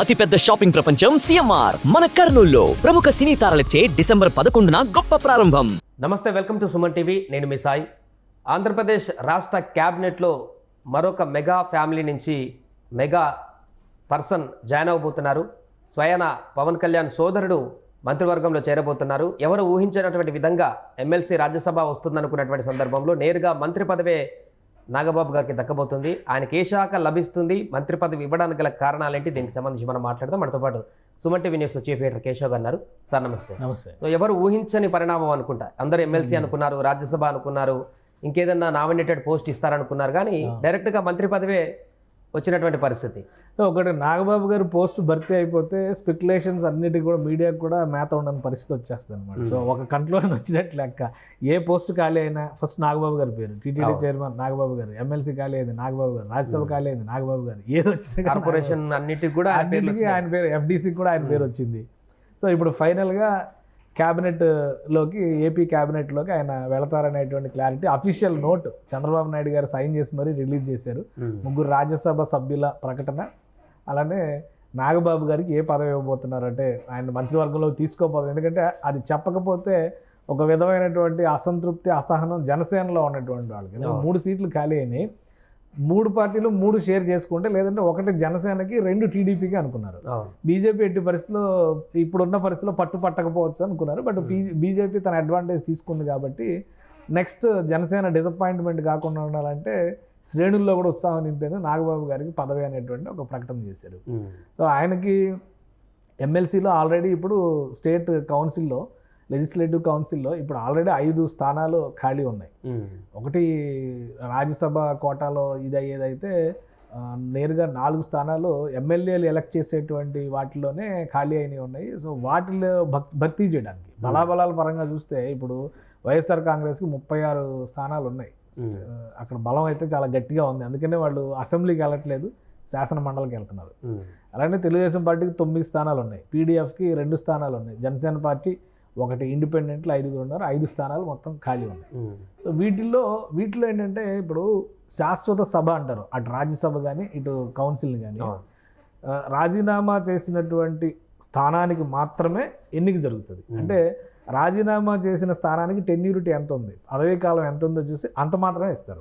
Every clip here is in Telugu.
అతిపెద్ద షాపింగ్ ప్రపంచం సిఎంఆర్. మన కర్నూల్లో ప్రముఖ సినీ తారలచే డిసెంబర్ పదకొండున గొప్ప ప్రారంభం. నమస్తే వెల్కమ్ టు సుమన్ టీవీ. నేను మీ సాయి. ఆంధ్రప్రదేశ్ రాష్ట్ర క్యాబినెట్లో మరొక మెగా ఫ్యామిలీ నుంచి మెగా పర్సన్ జాయిన్ అవబోతున్నారు స్వయాన పవన్ కళ్యాణ్ సోదరుడు మంత్రివర్గంలో చేరబోతున్నారు. ఎవరు ఊహించినటువంటి విధంగా ఎమ్మెల్సీ రాజ్యసభ వస్తుందనుకున్నటువంటి సందర్భంలో నేరుగా మంత్రి పదవే నాగబాబు గారికి దక్కబోతుంది. ఆయనకి ఏ శాఖ లభిస్తుంది? మంత్రి పదవి ఇవ్వడానికి గల కారణాలేంటి? దీనికి సంబంధించి మనం మాట్లాడదాం. మనతో పాటు Suman TV news chief editor Keshav గారు ఉన్నారు. సార్ నమస్తే. నమస్తే. సో ఎవరు ఊహించని పరిణామం అనుకుంటా? అందరు ఎమ్మెల్సీ అనుకున్నారు రాజ్యసభ అనుకున్నారు ఇంకేదన్నా నామినేటెడ్ పోస్ట్ ఇస్తారనుకున్నారు. కానీ. డైరెక్ట్గా మంత్రి పదవే వచ్చినటువంటి పరిస్థితి. ఒకటి నాగబాబు గారు పోస్ట్ భర్తీ అయిపోతే స్పెక్యులేషన్స్ అన్నిటికీ కూడా మీడియాకి కూడా మేత ఉండని పరిస్థితి వచ్చేస్తుంది అనమాట సో ఒక కంట్లో వచ్చినట్టు లెక్క. ఏ పోస్ట్ ఖాళీ అయినా ఫస్ట్ నాగబాబు గారి పేరు టీటీడీ. చైర్మన్ నాగబాబు గారు ఎమ్మెల్సీ ఖాళీ అయింది నాగబాబు గారు రాజ్యసభ ఖాళీ అయింది నాగబాబు గారు. ఏది వచ్చినా కార్పొరేషన్ అన్నిటికి కూడా అన్నిటికీ ఆయన పేరు ఎఫ్డీసీ కూడా ఆయన పేరు వచ్చింది. సో ఇప్పుడు ఫైనల్గా క్యాబినెట్లోకి ఏపీ క్యాబినెట్లోకి ఆయన వెళతారనేటువంటి clarity official note Chandrababu Naidu గారు సైన్ చేసి మరీ రిలీజ్ చేశారు. ముగ్గురు రాజ్యసభ సభ్యుల ప్రకటన. అలానే నాగబాబు గారికి ఏ పదవి ఇవ్వబోతున్నారు అంటే ఆయన మంత్రివర్గంలో తీసుకోబోతున్నారు ఎందుకంటే అది చెప్పకపోతే ఒక విధమైనటువంటి అసంతృప్తి అసహనం జనసేనలో ఉన్నటువంటి వాళ్ళకి. మూడు సీట్లు ఖాళీ అయినాయి. మూడు పార్టీలు మూడు షేర్ చేసుకుంటే లేదంటే ఒకటి జనసేనకి రెండు టీడీపీకి అనుకున్నారు. బీజేపీ ఎట్టి పరిస్థితిలో ఇప్పుడున్న పరిస్థితిలో పట్టు పట్టకపోవచ్చు అనుకున్నారు బట్ బీజేపీ తన అడ్వాంటేజ్ తీసుకుంది కాబట్టి నెక్స్ట్ జనసేన డిసప్పాయింట్మెంట్ కాకుండా ఉండాలంటే శ్రేణుల్లో కూడా ఉత్సాహం నింపేందుకు నాగబాబు గారికి పదవి అనేటువంటి ఒక ప్రకటన చేశారు. సో ఆయనకి ఎమ్మెల్సీలో ఆల్రెడీ ఇప్పుడు స్టేట్ కౌన్సిల్లో లెజిస్లేటివ్ కౌన్సిల్లో ఇప్పుడు ఆల్రెడీ ఐదు స్థానాలు ఖాళీ ఉన్నాయి. ఒకటి రాజ్యసభ కోటాలో ఇది అయ్యేదైతే నేరుగా నాలుగు స్థానాలు ఎమ్మెల్యేలు ఎలక్ట్ చేసేటువంటి వాటిలోనే ఖాళీ అయినవి ఉన్నాయి. సో వాటిలో భర్తీ చేయడానికి బలాబలాల పరంగా చూస్తే ఇప్పుడు వైఎస్ఆర్ కాంగ్రెస్కి ముప్పై ఆరు స్థానాలు ఉన్నాయి. అక్కడ బలం అయితే చాలా గట్టిగా ఉంది. అందుకనే వాళ్ళు అసెంబ్లీకి వెళ్ళట్లేదు శాసన మండలికి వెళ్తున్నారు. అలానే తెలుగుదేశం పార్టీకి తొమ్మిది స్థానాలు ఉన్నాయి. పీడీఎఫ్కి రెండు స్థానాలు ఉన్నాయి. జనసేన పార్టీ ఒకటి ఇండిపెండెంట్లు ఐదుగురు ఉన్నారు ఐదు స్థానాలు మొత్తం ఖాళీ ఉన్నాయి. సో వీటిల్లో వీటిలో ఏంటంటే ఇప్పుడు శాశ్వత సభ అంటారు అటు రాజ్యసభ కానీ ఇటు కౌన్సిల్ కానీ. రాజీనామా చేసినటువంటి స్థానానికి మాత్రమే ఎన్నిక జరుగుతుంది. అంటే రాజీనామా చేసిన స్థానానికి టెన్యూరిటీ ఎంత ఉంది పదవీ కాలం ఎంత ఉందో చూసి అంత మాత్రమే ఇస్తారు.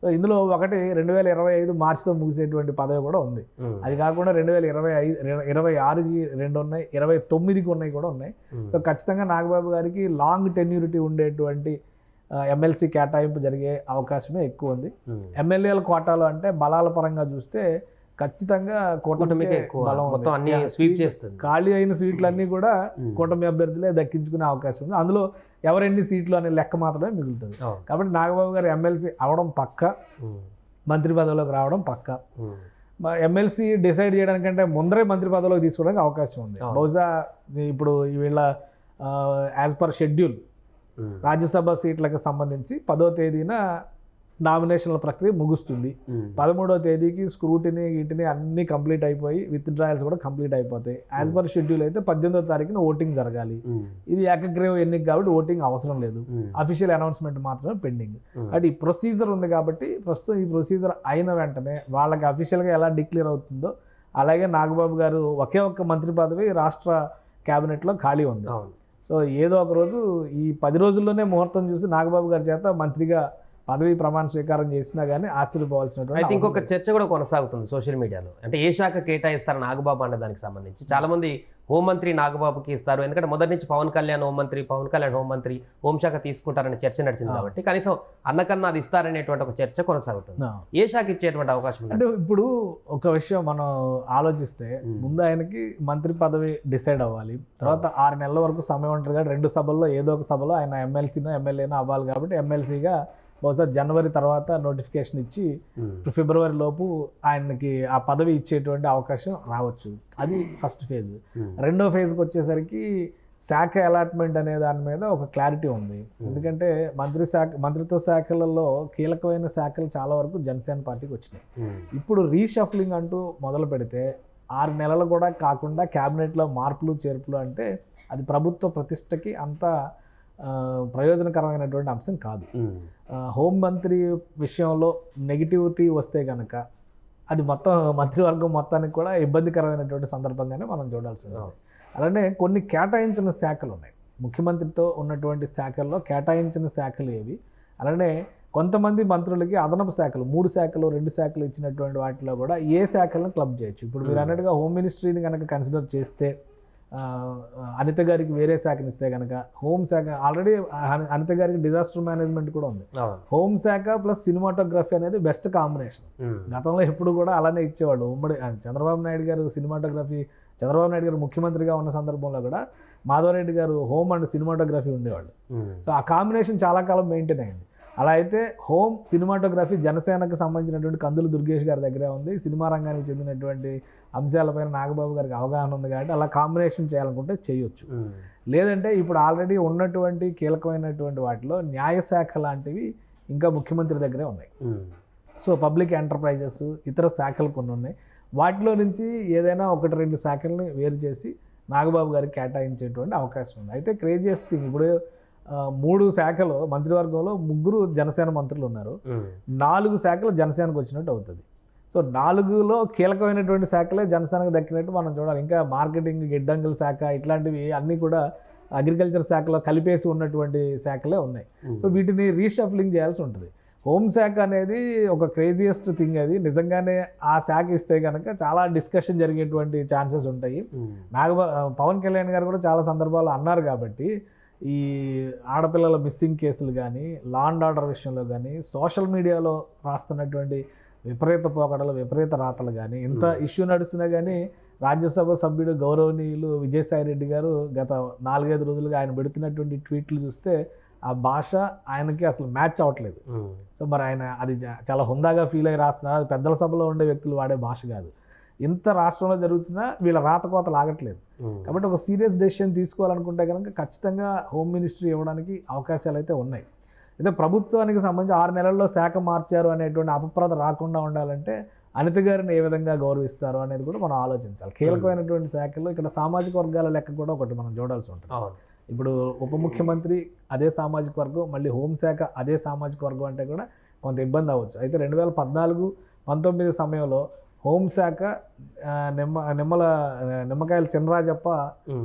సో ఇందులో ఒకటి రెండు వేల ఇరవై ఐదు మార్చితో ముగిసేటువంటి పదవి కూడా ఉంది. అది కాకుండా రెండు వేల ఇరవై ఐదు ఇరవై ఆరుకి రెండు ఉన్నాయి ఇరవై తొమ్మిదికి ఉన్నాయి కూడా ఉన్నాయి. సో ఖచ్చితంగా నాగబాబు గారికి లాంగ్ టెన్యూరిటీ ఉండేటువంటి ఎమ్మెల్సీ కేటాయింపు జరిగే అవకాశమే ఎక్కువ ఉంది. ఎమ్మెల్యేల కోటాలో అంటే బలాల పరంగా చూస్తే ఖచ్చితంగా కూటమికే ఉంది. మొత్తం అన్ని స్వీప్ చేస్తుంది ఖాళీ అయిన సీట్లన్నీ కూడా. కూటమి అభ్యర్థులే దక్కించుకునే అవకాశం ఉంది అందులో ఎవరెన్ని సీట్లు అనే లెక్క మాత్రమే మిగులుతుంది. కాబట్టి నాగబాబు గారు ఎమ్మెల్సీ అవడం పక్క. మంత్రి పదవిలోకి రావడం పక్క. ఎమ్మెల్సీ డిసైడ్ చేయడానికంటే ముందరే మంత్రి పదవిలోకి తీసుకోవడానికి అవకాశం ఉంది. బహుశా ఇప్పుడు వీళ్ళ యాజ్ పర్ షెడ్యూల్. రాజ్యసభ సీట్లకు సంబంధించి పదో తేదీన నామినేషన్ల ప్రక్రియ ముగుస్తుంది. పదమూడవ తేదీకి స్క్రూటిని వీటిని అన్నీ కంప్లీట్ అయిపోయి విత్ డ్రాయల్స్ కూడా కంప్లీట్ అయిపోతాయి యాజ్ పర్ షెడ్యూల్ అయితే పద్దెనిమిదో తారీఖున ఓటింగ్ జరగాలి. ఇది ఏకగ్రీవ ఎన్నిక కాబట్టి ఓటింగ్ అవసరం లేదు. అఫీషియల్ అనౌన్స్మెంట్ మాత్రమే పెండింగ్ ఉమ్. అది ప్రొసీజర్ ఉంది కాబట్టి ప్రస్తుతం ఈ ప్రొసీజర్ అయిన వెంటనే వాళ్ళకి అఫీషియల్గా ఎలా డిక్లేర్ అవుతుందో అలాగే నాగబాబు గారు ఒకే ఒక్క మంత్రి పదవి రాష్ట్ర క్యాబినెట్లో ఖాళీ ఉంది. సో ఏదో ఒక రోజు ఈ పది రోజుల్లోనే ముహూర్తం చూసి నాగబాబు గారి చేత మంత్రిగా పదవి ప్రమాణ స్వీకారం చేసినా కానీ ఆశ్చర్యపోవాల్సినటువంటి అయితే ఇంకొక. చర్చ కూడా కొనసాగుతుంది సోషల్ మీడియాలో అంటే ఏ శాఖ కేటాయిస్తారు నాగబాబు అన్న దానికి సంబంధించి చాలా మంది హోంమంత్రి నాగబాబుకి ఇస్తారు ఎందుకంటే మొదటి నుంచి పవన్ కళ్యాణ్ హోంమంత్రి పవన్ కళ్యాణ్ హోంమంత్రి హోంశాఖ తీసుకుంటారనే చర్చ నడిచింది. కాబట్టి కనీసం అన్నకన్నా అది ఇస్తారనేటువంటి ఒక చర్చ కొనసాగుతుంది. ఏ శాఖ ఇచ్చేటువంటి అవకాశం అంటే ఇప్పుడు ఒక విషయం మనం ఆలోచిస్తే. ముందు ఆయనకి మంత్రి పదవి డిసైడ్ అవ్వాలి తర్వాత ఆరు నెలల వరకు సమయం ఉంటుంది కాబట్టి రెండు సభల్లో ఏదో ఒక సభలో ఆయన ఎమ్మెల్సీనో ఎమ్మెల్యేనో అవ్వాలి కాబట్టి ఎమ్మెల్సీగా బహుశా జనవరి తర్వాత నోటిఫికేషన్ ఇచ్చి ఉమ్. ఫిబ్రవరి లోపు ఆయనకి ఆ పదవి ఇచ్చేటువంటి అవకాశం రావచ్చు అది ఫస్ట్ ఫేజ్ ఉమ్. రెండో ఫేజ్కి వచ్చేసరికి శాఖ అలాట్మెంట్ అనే దాని మీద ఒక క్లారిటీ ఉంది ఎందుకంటే మంత్రి శాఖ మంత్రిత్వ శాఖలలో కీలకమైన శాఖలు చాలా వరకు జనసేన పార్టీకి వచ్చినాయి. ఇప్పుడు రీషఫ్లింగ్ అంటూ మొదలు పెడితే ఆరు నెలలు కూడా కాకుండా క్యాబినెట్లో మార్పులు చేర్పులు అంటే అది ప్రభుత్వ ప్రతిష్టకి అంత ప్రయోజనకరమైనటువంటి అంశం కాదు. హోంమంత్రి విషయంలో నెగిటివిటీ వస్తే కనుక అది మొత్తం మంత్రివర్గం మొత్తానికి కూడా ఇబ్బందికరమైనటువంటి సందర్భంగానే మనం చూడాల్సి ఉంటుంది. అలానే కొన్ని కేటాయించిన శాఖలు ఉన్నాయి. ముఖ్యమంత్రితో ఉన్నటువంటి శాఖల్లో కేటాయించిన శాఖలు ఏవి? అలానే కొంతమంది మంత్రులకి అదనపు శాఖలు మూడు శాఖలు రెండు శాఖలు ఇచ్చినటువంటి వాటిలో కూడా ఏ శాఖలను క్లబ్ చేయొచ్చు? ఇప్పుడు మీరు. అన్నట్టుగా హోమ్ మినిస్ట్రీని కనుక కన్సిడర్ చేస్తే అనిత గారికి వేరే శాఖని ఇస్తే కనుక హోమ్ శాఖ ఆల్రెడీ అనిత గారికి డిజాస్టర్ మేనేజ్మెంట్ కూడా ఉంది. అవును. హోమ్ శాఖ ప్లస్ సినిమాటోగ్రఫీ అనేది బెస్ట్ కాంబినేషన్. గతంలో ఎప్పుడు కూడా అలానే ఇచ్చేవాళ్ళు. ఉమ్మడి చంద్రబాబు నాయుడు గారు సినిమాటోగ్రఫీ చంద్రబాబు నాయుడు గారు ముఖ్యమంత్రిగా ఉన్న సందర్భంలో కూడా మాధవరెడ్డి గారు హోమ్ అండ్ సినిమాటోగ్రఫీ ఉండేవాళ్ళు. సో ఆ కాంబినేషన్ చాలా కాలం మెయింటైన్ అయింది. అలా అయితే హోమ్ సినిమాటోగ్రఫీ జనసేనకు సంబంధించినటువంటి కందులు దుర్గేష్ గారి దగ్గరే ఉంది. సినిమా రంగానికి చెందినటువంటి అంశాలపైన నాగబాబు గారికి అవగాహన ఉంది కాబట్టి అలా కాంబినేషన్ చేయాలనుకుంటే చేయొచ్చు. లేదంటే ఇప్పుడు ఆల్రెడీ ఉన్నటువంటి కీలకమైనటువంటి వాటిలో న్యాయశాఖ లాంటివి ఇంకా ముఖ్యమంత్రి దగ్గరే ఉన్నాయి. సో పబ్లిక్ ఎంటర్ప్రైజెస్ ఇతర శాఖలు కొన్ని ఉన్నాయి. వాటిలో నుంచి ఏదైనా ఒకటి రెండు శాఖల్ని వేరు చేసి నాగబాబు గారికి కేటాయించేటువంటి అవకాశం ఉంది. అయితే క్రేజియస్ట్ థింగ్ ఇప్పుడు మూడు శాఖలు మంత్రివర్గంలో ముగ్గురు జనసేన మంత్రులు ఉన్నారు. నాలుగు శాఖలు జనసేనకు వచ్చినట్టు అవుతుంది. సో నాలుగులో కీలకమైనటువంటి శాఖలే జనసేనకు దక్కినట్టు మనం చూడాలి. ఇంకా మార్కెటింగ్ గిడ్డంగుల శాఖ ఇట్లాంటివి అన్నీ కూడా అగ్రికల్చర్ శాఖలో కలిపేసి ఉన్నటువంటి శాఖలే ఉన్నాయి. సో వీటిని రీషఫ్లింగ్ చేయాల్సి ఉంటుంది. హోంశాఖ అనేది ఒక క్రేజియస్ట్ థింగ్ అది. నిజంగానే ఆ శాఖ ఇస్తే కనుక చాలా డిస్కషన్ జరిగేటువంటి ఛాన్సెస్ ఉంటాయి. నాగబా పవన్ కళ్యాణ్ గారు కూడా చాలా సందర్భాల్లో అన్నారు కాబట్టి ఈ ఆడపిల్లల మిస్సింగ్ కేసులు కానీ లా అండ్ ఆర్డర్ విషయంలో కానీ సోషల్ మీడియాలో రాస్తున్నటువంటి విపరీత పోకడలు విపరీత రాతలు కానీ ఇంత ఇష్యూ నడుస్తున్నా కానీ రాజ్యసభ సభ్యుడు గౌరవనీయులు విజయసాయి రెడ్డి గారు గత నాలుగైదు రోజులుగా ఆయన పెడుతున్నటువంటి ట్వీట్లు చూస్తే ఆ భాష ఆయనకి అసలు మ్యాచ్ అవ్వట్లేదు. ఉమ్. సో మరి ఆయన అది చాలా హుందాగా ఫీల్ అయ్యి రాస్తున్నారు. అది పెద్దల సభలో ఉండే వ్యక్తులు వాడే భాష కాదు. ఇంత రాష్ట్రంలో జరుగుతున్నా వీళ్ళ రాతకోత లాగట్లేదు. కాబట్టి ఒక సీరియస్ డెసిషన్ తీసుకోవాలనుకుంటే కనుక ఖచ్చితంగా హోమ్ మినిస్ట్రీ ఇవ్వడానికి అవకాశాలు అయితే ఉన్నాయి. అయితే ప్రభుత్వానికి సంబంధించి ఆరు నెలల్లో శాఖ మార్చారు అనేటువంటి అపప్రద రాకుండా ఉండాలంటే అనిత గారిని ఏ విధంగా గౌరవిస్తారు అనేది కూడా మనం ఆలోచించాలి. కీలకమైనటువంటి శాఖల్లో ఇక్కడ సామాజిక వర్గాల లెక్క కూడా ఒకటి మనం చూడాల్సి ఉంటుంది. ఇప్పుడు ఉప ముఖ్యమంత్రి అదే సామాజిక వర్గం మళ్ళీ హోంశాఖ అదే సామాజిక వర్గం అంటే కూడా కొంత ఇబ్బంది అవ్వచ్చు. అయితే రెండు వేల పద్నాలుగు పంతొమ్మిది సమయంలో హోంశాఖ నిమ్మ నిమ్మల నిమ్మకాయల చినరాజప్ప.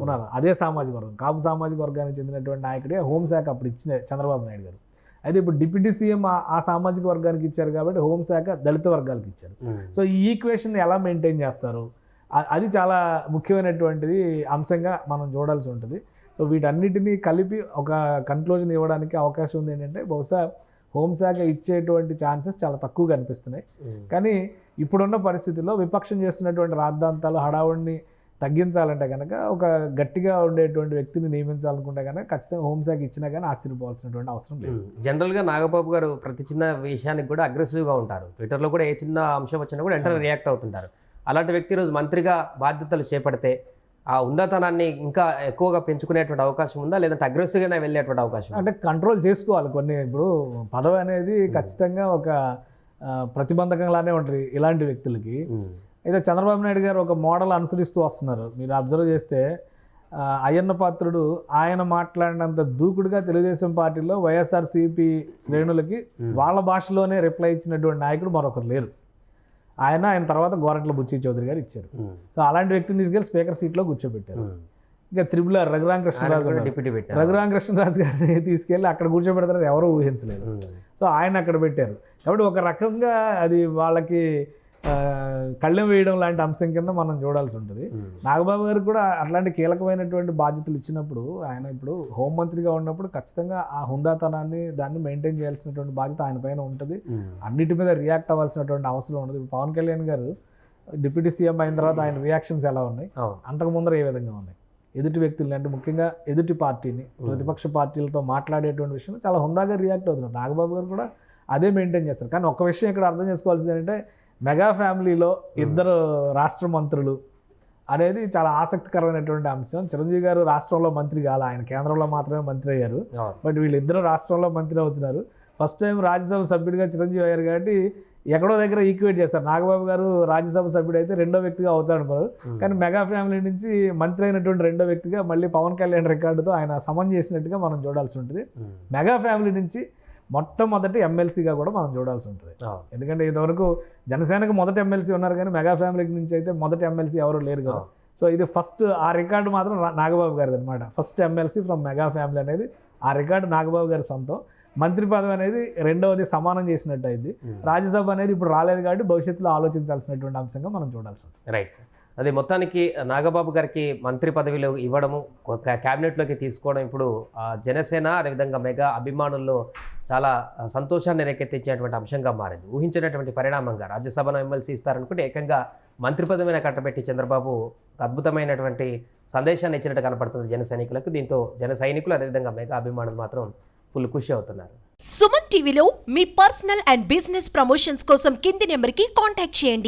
ఉన్నారు. అదే సామాజిక వర్గం. కాపు సామాజిక వర్గానికి చెందినటువంటి నాయకుడే హోంశాఖ అప్పుడు ఇచ్చింది చంద్రబాబు నాయుడు గారు. అయితే ఇప్పుడు డిప్యూటీ సీఎం ఆ- సామాజిక వర్గానికి ఇచ్చారు కాబట్టి హోంశాఖ దళిత వర్గాలకు ఇచ్చారు. సో ఈ ఈక్వేషన్ ఎలా మెయింటైన్ చేస్తారు? అది చాలా ముఖ్యమైనటువంటిది అంశంగా మనం చూడాల్సి ఉంటుంది. సో వీటన్నిటినీ కలిపి ఒక కన్క్లూజన్ ఇవ్వడానికి అవకాశం ఉంది ఏంటంటే బహుశా హోంశాఖ ఇచ్చేటువంటి ఛాన్సెస్ చాలా తక్కువ కనిపిస్తున్నాయి ఉమ్. కానీ ఇప్పుడున్న పరిస్థితుల్లో విపక్షం చేస్తున్నటువంటి రాద్ధాంతాలు హడావుడిని తగ్గించాలంటే కనుక ఒక గట్టిగా ఉండేటువంటి వ్యక్తిని నియమించాలనుకుంటే కనుక ఖచ్చితంగా హోంశాఖ ఇచ్చినా కానీ ఆశ్చర్యపోవాల్సినటువంటి అవసరం లేదు. జనరల్గా నాగబాబు గారు ప్రతి చిన్న విషయానికి కూడా అగ్రెసివ్గా ఉంటారు. ట్విట్టర్లో కూడా ఏ చిన్న అంశం వచ్చినా కూడా వెంటనే రియాక్ట్ అవుతుంటారు. అలాంటి వ్యక్తి ఈరోజు మంత్రిగా బాధ్యతలు చేపడితే ఆ ఉందాతనాన్ని ఇంకా ఎక్కువగా పెంచుకునేటువంటి అవకాశం ఉందా? లేదంటే అగ్రెసివ్గానే వెళ్ళేటువంటి అవకాశం? అంటే కంట్రోల్ చేసుకోవాలి. కొన్ని ఇప్పుడు పదవి అనేది ఖచ్చితంగా ఒక ప్రతిబంధకంలానే ఉంటుంది ఇలాంటి వ్యక్తులకి. అయితే చంద్రబాబు నాయుడు గారు ఒక మోడల్ అనుసరిస్తూ వస్తున్నారు మీరు అబ్జర్వ్ చేస్తే అయ్యన్న పాత్రుడు ఆయన మాట్లాడినంత దూకుడుగా తెలుగుదేశం పార్టీలో వైఎస్ఆర్సీపీ శ్రేణులకి. వాళ్ళ భాషలోనే రిప్లై ఇచ్చినటువంటి నాయకుడు మరొకరు లేరు ఆయన ఆయన తర్వాత గోరంట్ల బుచ్చి చౌదరి గారు ఇచ్చారు. సో అలాంటి వ్యక్తిని తీసుకెళ్ళి స్పీకర్ సీట్లో కూర్చోబెట్టారు. ఇంకా త్రిబుల్ ఆర్ రఘురామ ఆయన కృష్ణరాజు కూడా ఉన్నారు. డిప్యూటీ పెట్టారు రఘురామ కృష్ణరాజు గారిని తీసుకెళ్ళి అక్కడ కూర్చోబెడతారని ఎవరూ ఊహించలేదు. సో ఆయన అక్కడ పెట్టారు. కాబట్టి ఒక రకంగా అది వాళ్ళకి కళ్ళెం వేయడం లాంటి అంశం కింద మనం చూడాల్సి ఉంటుంది. నాగబాబు గారు కూడా అట్లాంటి కీలకమైనటువంటి బాధ్యతలు ఇచ్చినప్పుడు ఆయన ఇప్పుడు హోంమంత్రిగా ఉన్నప్పుడు ఖచ్చితంగా ఆ హుందాతనాన్ని దాన్ని మెయింటైన్ చేయాల్సినటువంటి బాధ్యత ఆయన పైన ఉంటుంది. అన్నిటి మీద రియాక్ట్ అవ్వాల్సినటువంటి అవసరం ఉండదు. పవన్ కళ్యాణ్ గారు డిప్యూటీ సీఎం అయిన తర్వాత ఆయన రియాక్షన్స్ ఎలా ఉన్నాయి? అంతకు ముందర ఏ విధంగా ఉన్నాయి? ఎదుటి వ్యక్తుల్ని అంటే ముఖ్యంగా ఎదుటి పార్టీని ప్రతిపక్ష పార్టీలతో మాట్లాడేటువంటి విషయం చాలా హుందాగా రియాక్ట్ అవుతున్నారు. నాగబాబు గారు కూడా అదే మెయింటైన్ చేస్తారు. కానీ ఒక్క విషయం ఇక్కడ అర్థం చేసుకోవాల్సింది ఏంటంటే మెగా ఫ్యామిలీలో ఇద్దరు రాష్ట్ర మంత్రులు అనేది చాలా ఆసక్తికరమైనటువంటి అంశం. చిరంజీవి గారు రాష్ట్రంలో మంత్రి కాల ఆయన కేంద్రంలో మాత్రమే మంత్రి అయ్యారు. బట్ వీళ్ళిద్దరూ రాష్ట్రంలో మంత్రి అవుతున్నారు. ఫస్ట్ టైం రాజ్యసభ సభ్యుడిగా చిరంజీవి అయ్యారు కాబట్టి ఎక్కడో దగ్గర ఈక్వేట్ చేస్తారు. నాగబాబు గారు రాజ్యసభ సభ్యుడు అయితే రెండో వ్యక్తిగా అవుతాడు అనుకోరు. కానీ మెగా ఫ్యామిలీ నుంచి మంత్రి అయినటువంటి రెండో వ్యక్తిగా మళ్ళీ పవన్ కళ్యాణ్ రికార్డుతో ఆయన సమన్ చేసినట్టుగా మనం చూడాల్సి ఉంటుంది. మెగా ఫ్యామిలీ నుంచి మొట్టమొదటి ఎమ్మెల్సీగా కూడా మనం చూడాల్సి ఉంటుంది. ఎందుకంటే ఇదివరకు జనసేనకు మొదటి ఎమ్మెల్సీ ఉన్నారు కానీ మెగా ఫ్యామిలీ నుంచి అయితే మొదటి ఎమ్మెల్సీ ఎవరు లేరు కదా. సో ఇది ఫస్ట్ ఆ రికార్డు మాత్రం నాగబాబు గారిది అనమాట first MLC from mega family అనేది ఆ రికార్డు నాగబాబు గారి సొంతం. మంత్రి పదవి అనేది రెండవది సమానం చేసినట్టు అయింది. ఉమ్. రాజ్యసభ అనేది ఇప్పుడు రాలేదు కాబట్టి భవిష్యత్తులో ఆలోచించాల్సినటువంటి అంశంగా మనం చూడాల్సి ఉంటుంది. రైట్ సార్ అదే మొత్తానికి నాగబాబు గారికి మంత్రి పదవిలో ఇవ్వడము క్యాబినెట్లోకి తీసుకోవడం ఇప్పుడు జనసేన అదేవిధంగా మెగా అభిమానుల్లో చాలా సంతోషాన్ని రేకెత్తించేటువంటి అంశంగా మారింది. ఊహించినటువంటి పరిణామంగా రాజ్యసభను ఎమ్మెల్సీ ఇస్తారనుకుంటే ఏకంగా మంత్రి పదవిని కట్టబెట్టి చంద్రబాబు అద్భుతమైనటువంటి సందేశాన్ని ఇచ్చినట్టు కనపడుతుంది జన సైనికులకు. దీంతో జన సైనికులు అదేవిధంగా మెగా అభిమానులు మాత్రం ఫుల్ ఖుషి అవుతున్నారు. సుమన్ టీవీలో మీ పర్సనల్ అండ్ బిజినెస్ ప్రమోషన్స్ కోసం కింది నెంబర్కి కాంటాక్ట్ చేయండి.